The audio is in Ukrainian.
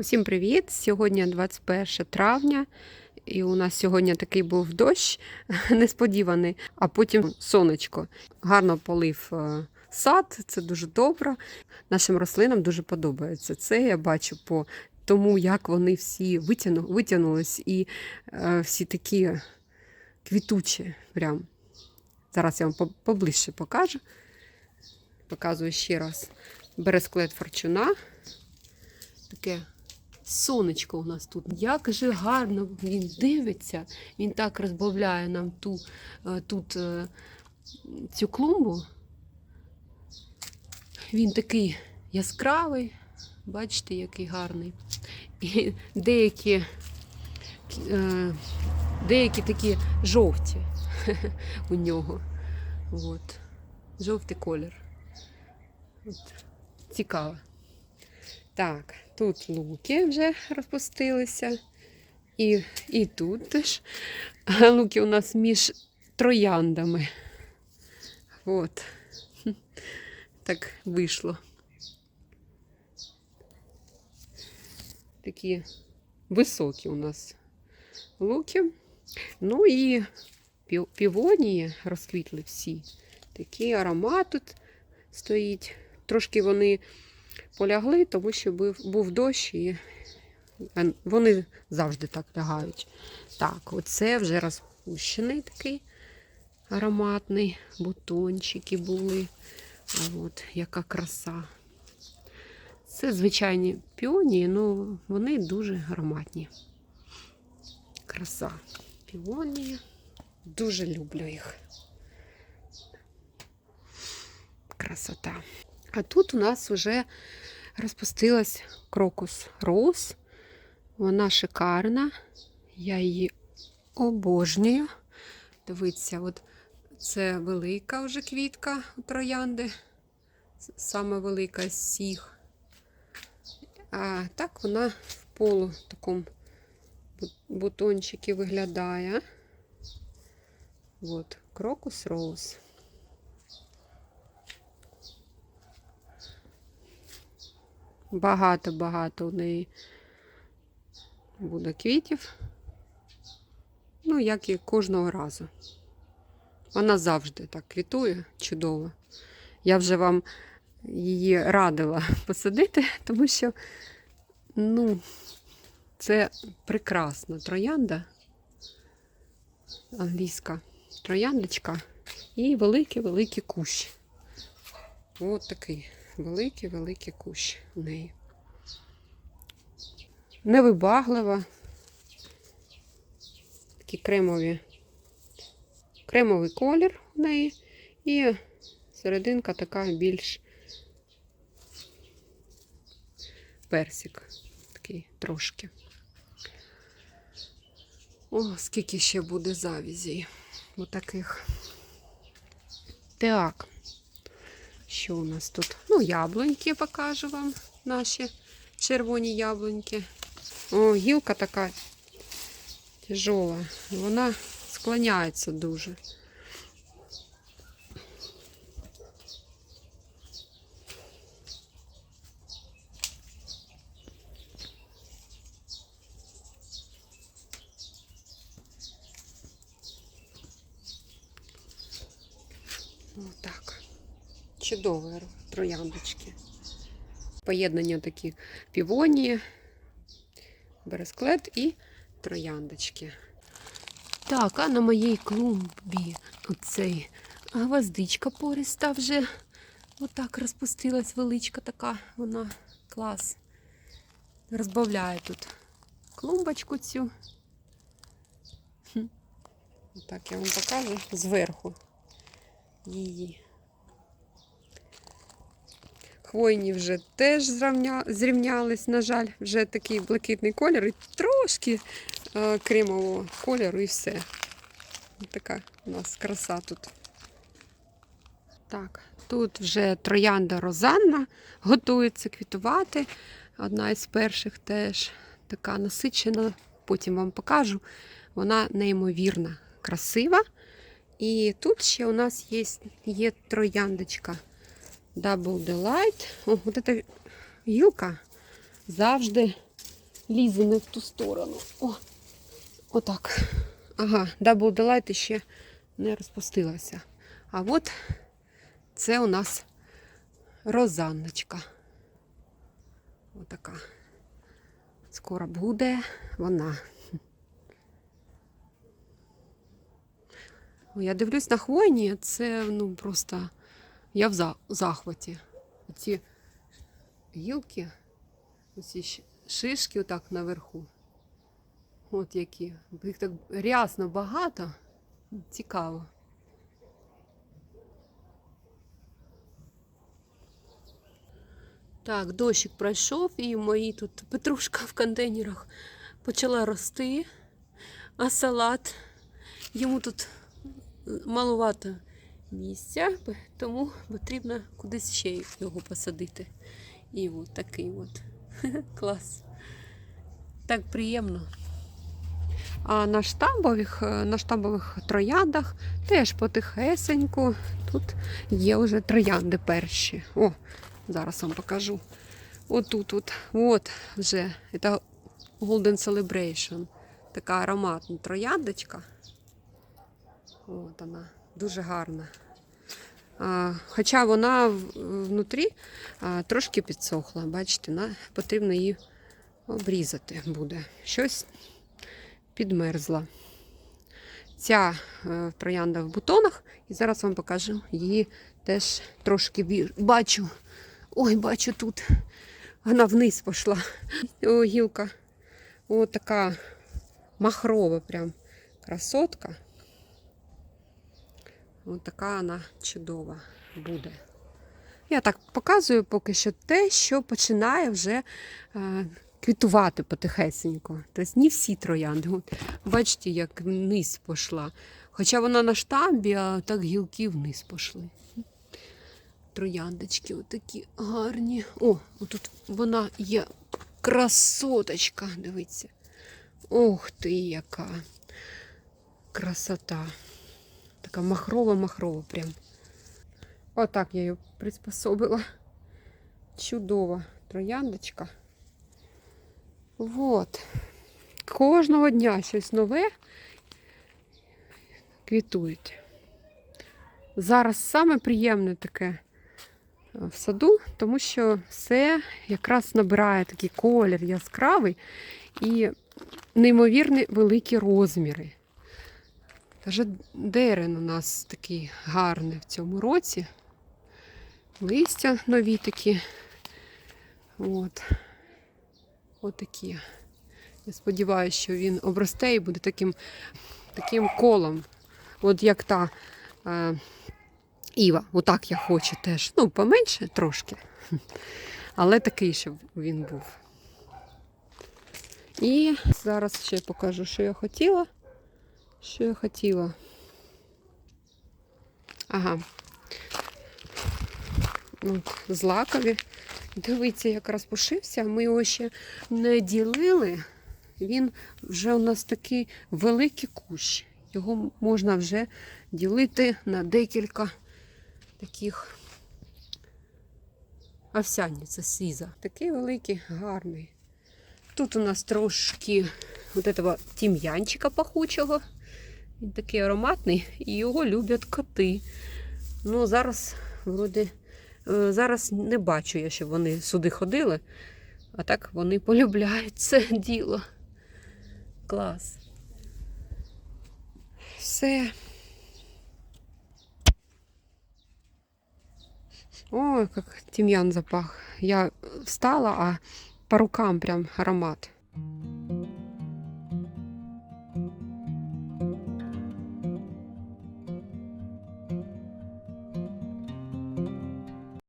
Усім привіт! Сьогодні 21 травня, і у нас сьогодні такий був дощ несподіваний, а потім сонечко. Гарно полив е, сад, це дуже добре. Нашим рослинам дуже подобається. Це я бачу по тому, як вони всі витягну, витягнулись і е, всі такі квітучі. Прям. Зараз я вам поближче покажу. Показую ще раз. Бересклет форчуна. Таке сонечко у нас тут. Як же гарно він дивиться. Він так розбавляє нам ту, е, тут е, цю клумбу. Він такий яскравий, бачите, який гарний. І деякі, е, деякі такі жовті у нього. От. Жовтий колір. От. Цікаво. Так, тут луки вже розпустилися. І, і тут теж луки у нас між трояндами. От. Так вийшло. Такі високі у нас луки. Ну і пів- півонії розквітли всі. Такий аромат тут стоїть. Трошки вони полягли, тому що був, був дощ, і вони завжди так лягають. Так, оце вже розпущений такий ароматний, бутончики були. От яка краса. Це звичайні піонії, ну вони дуже ароматні. Краса. Піонії. Дуже люблю їх. Красота. А тут у нас вже розпустилась крокус роуз. Вона шикарна. Я її обожнюю. Дивіться, от це велика вже квітка у троянди. Саме велика з всіх. А так вона в полу такому бу- бутончики виглядає. От, крокус роуз. Багато-багато у неї буде квітів. Ну, як і кожного разу. Вона завжди так квітує чудово. Я вже вам її радила посадити, тому що, ну, це прекрасна троянда, англійська трояндочка і великий-великий кущ. Ось такий великий-великий кущ у неї. Невибаглива. Такі кремові, кремовий колір у неї. І серединка така більш персик. Такий трошки. О, скільки ще буде завізій. Отаких. Так. Що у нас тут? Ну, яблуньки покажу вам наші червоні яблуньки. О, гілка така тяжола. Вона склоняється дуже. Отак. Чудові трояндочки. Поєднання такі півонії, бересклет і трояндочки. Так, а на моїй клумбі оцей гвоздичка пориста вже отак розпустилась, величка така, вона клас. Розбавляє тут клумбочку цю. Хм. Отак я вам покажу зверху її. Хвойні вже теж зрівня... зрівнялись, на жаль, вже такий блакитний колір і трошки е, кремового кольору і все. Така у нас краса тут. Так, тут вже троянда Розанна готується квітувати. Одна із перших теж така насичена, потім вам покажу. Вона неймовірна, красива. І тут ще у нас є, є трояндочка Double Delight. О, от ця гілка завжди лізе не в ту сторону. О, отак. Ага, Double Delight ще не розпустилася. А от це у нас розанночка. Отака. Скоро буде вона. О, Я дивлюсь на хвойні, це ну просто я в захваті. Ці гілки, оці шишки отак наверху. От які. Їх так рясно багато. Цікаво. Так, дощик пройшов, і мої тут петрушка в контейнерах почала рости, а салат йому тут малувато місця, тому потрібно кудись ще його посадити. І от такий от клас. Так приємно. А на штамбових, е, на штамбових трояндах теж потихесеньку. Тут є вже троянди перші. О, зараз вам покажу. Отут, от, от вже це Golden Celebration. Така ароматна трояндочка. От вона, дуже гарна. Хоча вона внутрі трошки підсохла. Бачите, потрібно її обрізати буде. Щось підмерзла. Ця е, троянда в бутонах, і зараз вам покажу її теж трошки бачу. Ой, бачу тут. Вона вниз пішла. О, гілка. О, така махрова прям красотка. Ось така вона чудова буде. Я так показую поки що те, що починає вже е, квітувати потихесенько. Тобто не всі троянди. Бачите, як вниз пішла. Хоча вона на штамбі, а так гілки вниз пішли. Трояндочки отакі гарні. О, отут вона є красоточка. Дивіться. Ох ти, яка красота. Така махрова-махрова прям. Отак я її приспособила. Чудова трояндочка. Вот. Кожного дня щось нове квітують. Зараз саме приємне таке е, в саду, тому що все якраз набирає такий колір яскравий і неймовірні великі розміри. Даже дерен у нас такий гарний в цьому році. Листя нові такі. От. Отакі. Я сподіваюся, що він обросте і буде таким, таким колом. От як та е, Іва. Отак я хочу теж. Ну, поменше трошки. Але такий, щоб він був. І зараз ще покажу, що я хотіла. Що я хотіла? Ага. Ну, злакові. Дивіться, як розпушився. Ми його ще не ділили. Він вже у нас такий великий кущ. Його можна вже ділити на декілька таких овсяниця сіза. Такий великий, гарний. Тут у нас трошки от этого тім'янчика пахучого. Він такий ароматний, і його люблять коти. Ну, зараз, вроде, е, зараз не бачу я, щоб вони сюди ходили, а так вони полюбляють це діло. Клас. Все. Ой, як тім'ян запах. Я встала, а по рукам прям аромат.